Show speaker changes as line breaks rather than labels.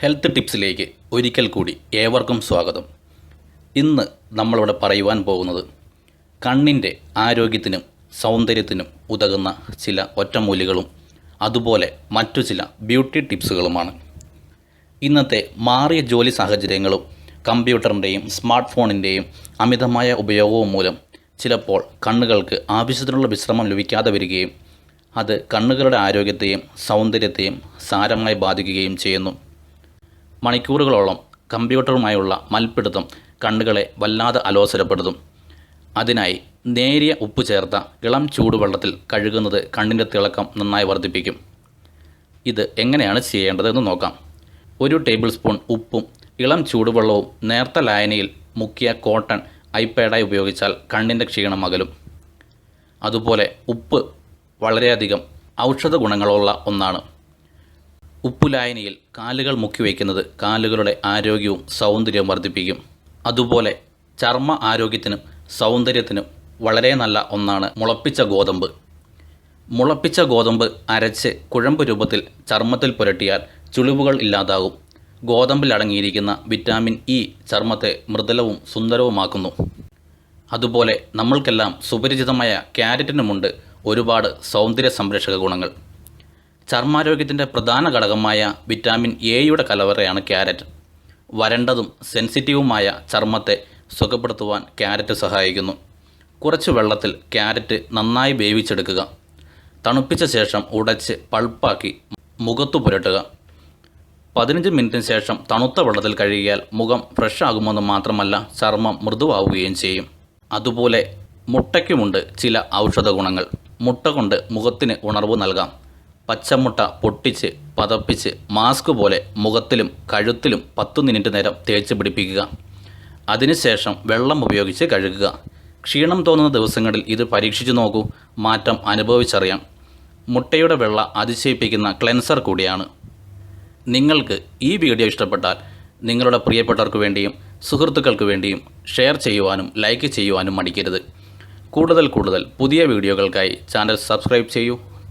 Health ടിപ്സിലേക്ക് ഒരിക്കൽ കൂടി ഏവർക്കും സ്വാഗതം. ഇന്ന് നമ്മളിവിടെ പറയുവാൻ പോകുന്നത് കണ്ണിന്റെ ആരോഗ്യത്തിനും സൗന്ദര്യത്തിനും ഉതകുന്ന ചില ഒറ്റമൂലികളും അതുപോലെ മറ്റു ചില ബ്യൂട്ടി ടിപ്സുകളുമാണ്. ഇന്നത്തെ മാറിയ ജോലി സാഹചര്യങ്ങളും കമ്പ്യൂട്ടറിന്റെയും സ്മാർട്ട് ഫോണിന്റെയും അമിതമായ ഉപയോഗവും മൂലം ചിലപ്പോൾ കണ്ണുകൾക്ക് ആവശ്യത്തിനുള്ള വിശ്രമം ലഭിക്കാതെ വരികയും അത് കണ്ണുകളുടെ ആരോഗ്യത്തെയും സൗന്ദര്യത്തെയും സാരമായി ബാധിക്കുകയും ചെയ്യുന്നു. മണിക്കൂറുകളോളം കമ്പ്യൂട്ടറുമായുള്ള മൽപ്പിടുത്തം കണ്ണുകളെ വല്ലാതെ അലോസരപ്പെടുത്തും. അതിനായി നേരിയ ഉപ്പ് ചേർത്ത ഇളം ചൂടുവെള്ളത്തിൽ കഴുകുന്നത് കണ്ണിന്റെ തിളക്കം നന്നായി വർദ്ധിപ്പിക്കും. ഇത് എങ്ങനെയാണ് ചെയ്യേണ്ടതെന്ന് നോക്കാം. ഒരു ടേബിൾ സ്പൂൺ ഉപ്പും ഇളം ചൂടുവെള്ളവും നേർത്ത ലായനിയിൽ മുക്കിയ കോട്ടൺ ഐപാഡായി ഉപയോഗിച്ചാൽ കണ്ണിന്റെ ക്ഷീണം അകലും. അതുപോലെ ഉപ്പ് വളരെയധികം ഔഷധ ഗുണങ്ങളുള്ള ഒന്നാണ്. ഉപ്പുലായനിയിൽ കാലുകൾ മുക്കി വയ്ക്കുന്നത് കാലുകളുടെ ആരോഗ്യവും സൗന്ദര്യവും വർദ്ധിപ്പിക്കും. അതുപോലെ ചർമ്മ ആരോഗ്യത്തിനും സൗന്ദര്യത്തിനും വളരെ നല്ല ഒന്നാണ് മുളപ്പിച്ച ഗോതമ്പ്. മുളപ്പിച്ച ഗോതമ്പ് അരച്ച് കുഴമ്പ് രൂപത്തിൽ ചർമ്മത്തിൽ പുരട്ടിയാൽ ചുളിവുകൾ ഇല്ലാതാകും. ഗോതമ്പിൽ അടങ്ങിയിരിക്കുന്ന വിറ്റാമിൻ ഇ ചർമ്മത്തെ മൃദുലവും സുന്ദരവുമാക്കുന്നു. അതുപോലെ നമ്മൾക്കെല്ലാം സുപരിചിതമായ ക്യാരറ്റിനുമുണ്ട് ഒരുപാട് സൗന്ദര്യ സംരക്ഷക ഗുണങ്ങൾ. ചർമ്മാരോഗ്യത്തിന്റെ പ്രധാന ഘടകമായ വിറ്റാമിൻ എയുടെ കലവറയാണ് ക്യാരറ്റ്. വരണ്ടതും സെൻസിറ്റീവുമായ ചർമ്മത്തെ സുഖപ്പെടുത്തുവാൻ ക്യാരറ്റ് സഹായിക്കുന്നു. കുറച്ച് വെള്ളത്തിൽ ക്യാരറ്റ് നന്നായി വേവിച്ചെടുക്കുക. തണുപ്പിച്ച ശേഷം ഉടച്ച് പൾപ്പാക്കി മുഖത്തു പുരട്ടുക. പതിനഞ്ച് മിനിറ്റിന് ശേഷം തണുത്ത വെള്ളത്തിൽ കഴുകിയാൽ മുഖം ഫ്രഷ് ആകുമെന്ന് മാത്രമല്ല ചർമ്മം മൃദുവാവുകയും ചെയ്യും. അതുപോലെ മുട്ടയ്ക്കുമുണ്ട് ചില ഔഷധ ഗുണങ്ങൾ മുട്ട കൊണ്ട് മുഖത്തിന് ഉണർവ് നൽകാം. പച്ചമുട്ട പൊട്ടിച്ച് പതപ്പിച്ച് മാസ്ക് പോലെ മുഖത്തിലും കഴുത്തിലും പത്തു മിനിറ്റ് നേരം തേച്ച് പിടിപ്പിക്കുക. അതിനുശേഷം വെള്ളം ഉപയോഗിച്ച് കഴുകുക. ക്ഷീണം തോന്നുന്ന ദിവസങ്ങളിൽ ഇത് പരീക്ഷിച്ചു നോക്കൂ. മാറ്റം അനുഭവിച്ചറിയാം. മുട്ടയുടെ വെള്ള അതിശയിപ്പിക്കുന്ന ക്ലെൻസർ കൂടിയാണ്. നിങ്ങൾക്ക് ഈ വീഡിയോ ഇഷ്ടപ്പെട്ടാൽ നിങ്ങളുടെ പ്രിയപ്പെട്ടവർക്ക് വേണ്ടിയും സുഹൃത്തുക്കൾക്ക് വേണ്ടിയും ഷെയർ ചെയ്യുവാനും ലൈക്ക് ചെയ്യുവാനും മടിക്കരുത്. കൂടുതൽ കൂടുതൽ പുതിയ വീഡിയോകൾക്കായി ചാനൽ സബ്സ്ക്രൈബ് ചെയ്യൂ.